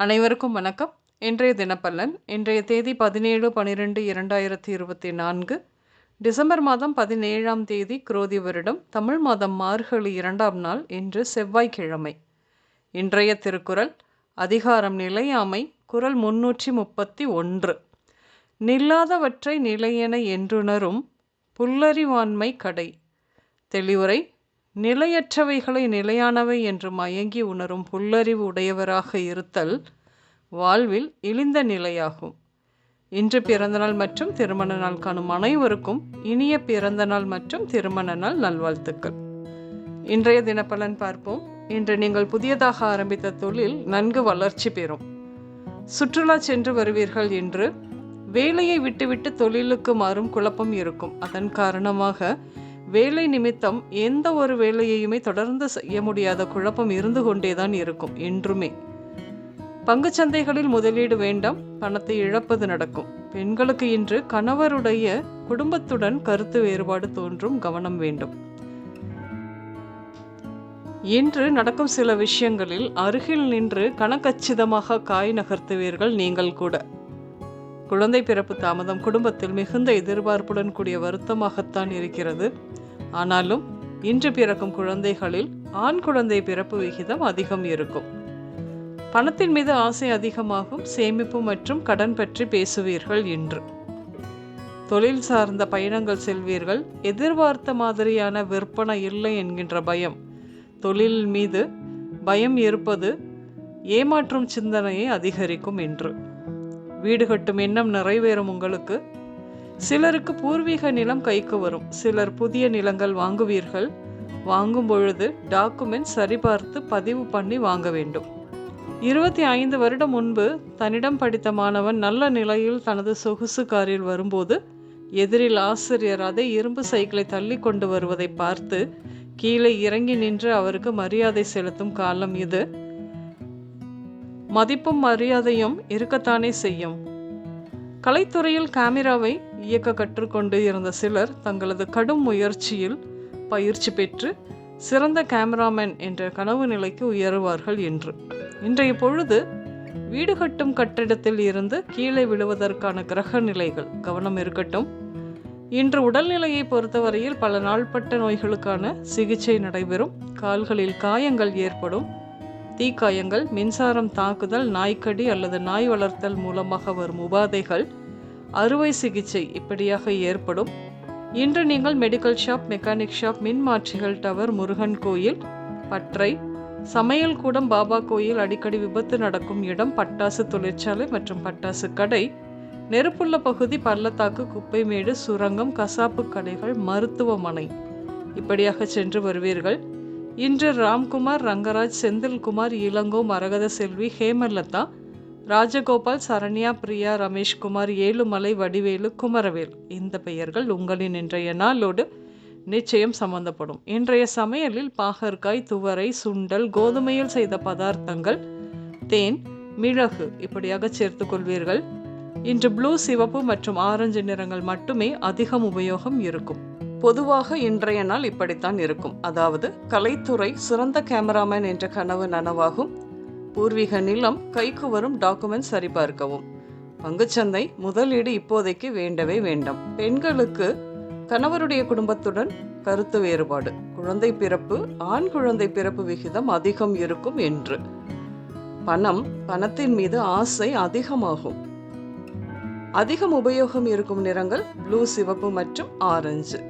அனைவருக்கும் வணக்கம். இன்றைய தினப்பலன் இன்றைய தேதி பதினேழு பன்னிரெண்டு இரண்டாயிரத்தி இருபத்தி நான்கு. டிசம்பர் மாதம் பதினேழாம் தேதி குரோதி வருடம் தமிழ் மாதம் மார்கழி இரண்டாம் நாள் இன்று செவ்வாய்க்கிழமை. இன்றைய திருக்குறள் அதிகாரம் நிலையாமை குரல் முன்னூற்றி முப்பத்தி ஒன்று. நில்லாதவற்றை நிலையென என்றுணரும் புல்லறிவாண்மை கடை. தெளிவுரை நிலையற்றவைகளை நிலையானவை என்று மயங்கி உணரும் புல்லறிவு உடையவராக இருத்தல் வாழ்வில் இழிந்த நிலையாகும். இன்று பிறந்தநாள் மற்றும் திருமண நாள் காணும் அனைவருக்கும் இனிய பிறந்தநாள் மற்றும் திருமண நாள் நல்வாழ்த்துக்கள். இன்றைய தினப்பலன் பார்ப்போம். இன்று நீங்கள் புதியதாக ஆரம்பித்த தொழில் நன்கு வளர்ச்சி பெறும். சுற்றுலா சென்று வருவீர்கள் என்று வேலையை விட்டுவிட்டு தொழிலுக்கு மாறும் குழப்பம் இருக்கும். அதன் காரணமாக வேலை நிமித்தம் எந்த ஒரு வேலையையுமே தொடர்ந்து செய்ய முடியாத குழப்பம் இருந்து கொண்டேதான் இருக்கும் என்றுமே. பங்குச்சந்தைகளில் முதலீடு வேண்டாம் பணத்தை இழப்பது நடக்கும். பெண்களுக்கு இன்று கணவருடைய குடும்பத்துடன் கருத்து வேறுபாடு தோன்றும் கவனம் வேண்டும். இன்று நடக்கும் சில விஷயங்களில் அருகில் நின்று கணக்கச்சிதமாக காய் நகர்த்துவீர்கள் நீங்கள் கூட. குழந்தை பிறப்பு தாமதம் குடும்பத்தில் மிகுந்த எதிர்பார்ப்புடன் கூடிய வருத்தமாகத்தான் இருக்கிறது. ஆனாலும் இன்று பிறக்கும் குழந்தைகளில் ஆண் குழந்தை பிறப்பு விகிதம் அதிகம் இருக்கும். பணத்தின் மீது ஆசை அதிகமாகும் சேமிப்பு மற்றும் கடன் பற்றி பேசுவீர்கள் இன்று. தொழில் சார்ந்த பயணங்கள் செல்வீர்கள். எதிர்பார்த்த மாதிரியான விற்பனை இல்லை என்கின்ற பயம். தொழில் மீது பயம் இருப்பது ஏமாற்றும் சிந்தனையை அதிகரிக்கும் என்று வீடு கட்டும் எண்ணம் நிறைவேறும் உங்களுக்கு. சிலருக்கு பூர்வீக நிலம் கைக்கு வரும். சிலர் புதிய நிலங்கள் வாங்குவீர்கள். வாங்கும் பொழுது டாக்குமெண்ட் சரிபார்த்து பதிவு பண்ணி வாங்க வேண்டும். இருபத்தி ஐந்து வருடம் முன்பு தன்னிடம் படித்த மாணவன் நல்ல நிலையில் தனது சொகுசு காரில் வரும்போது எதிரில் ஆசிரியர் அதே இரும்பு சைக்கிளை தள்ளி கொண்டு வருவதை பார்த்து கீழே இறங்கி நின்று அவருக்கு மரியாதை செலுத்தும் காலம் இது. மதிப்பும் மரியாதையும் இருக்கத்தானே செய்யும். கலைத்துறையில் கேமராவை இயக்க கற்றுக்கொண்டு இருந்த சிலர் தங்களது கடும் முயற்சியில் பயிற்சி பெற்று சிறந்த கேமராமேன் என்ற கனவு நிலைக்கு உயருவார்கள் என்று. இன்றைய பொழுது வீடு கட்டும் கட்டிடத்தில் இருந்து கீழே விழுவதற்கான கிரக நிலைகள் கவனம் இருக்கட்டும். இன்று உடல்நிலையை பொறுத்தவரையில் பல நாள்பட்ட நோய்களுக்கான சிகிச்சை நடைபெறும். கால்களில் காயங்கள் ஏற்படும். தீக்காயங்கள் மின்சாரம் தாக்குதல் நாய்க்கடி அல்லது நாய் வளர்த்தல் மூலமாக வரும் உபாதைகள் அறுவை சிகிச்சை இப்படியாக ஏற்படும். இன்று நீங்கள் மெடிக்கல் ஷாப் மெக்கானிக் ஷாப் மின்மாற்றிகள் டவர் முருகன் கோயில் பற்றை சமையல் கூடம் பாபா கோயில் அடிக்கடி விபத்து நடக்கும் இடம் பட்டாசு தொழிற்சாலை மற்றும் பட்டாசு கடை. நெருப்புள்ள பகுதி பள்ளத்தாக்கு குப்பைமேடு சுரங்கம் கசாப்பு கடைகள் மருத்துவமனை. இப்படியாக சென்று வருவீர்கள். இன்று ராம்குமார் ரங்கராஜ் செந்தில்குமார் இளங்கோ மரகத செல்வி ஹேமலதா ராஜகோபால் சரண்யா பிரியா ரமேஷ்குமார் ஏழுமலை வடிவேலு குமரவேல். இந்த பெயர்கள் உங்களின் இன்றைய நாளோடு நிச்சயம் சம்பந்தப்படும். இன்றைய சமையலில் பாகற்காய் துவரை சுண்டல் கோதுமையில் செய்த பதார்த்தங்கள் தேன் மிளகு இப்படியாக சேர்த்து கொள்வீர்கள். இன்று ப்ளூ சிவப்பு மற்றும் ஆரஞ்சு நிறங்கள் மட்டுமே அதிகம் உபயோகம் இருக்கும். பொதுவாக இன்றைய நாள் இப்படித்தான் இருக்கும். அதாவது கலைத்துறை சிறந்த கேமராமேன் என்ற கனவு நனவாகும். பூர்வீக நிலம் கைக்கு வரும் டாக்குமெண்ட் சரிபார்க்கவும். பங்குச்சந்தை முதலீடு இப்போதைக்கு வேண்டவே வேண்டாம். பெண்களுக்கு கணவருடைய குடும்பத்துடன் கருத்து வேறுபாடு. குழந்தை பிறப்பு ஆண் குழந்தை பிறப்பு விகிதம் அதிகம் இருக்கும் என்று. பணம் பணத்தின் மீது ஆசை அதிகமாகும். அதிகம் உபயோகம் இருக்கும் நிறங்கள் ப்ளூ சிவப்பு மற்றும் ஆரஞ்சு.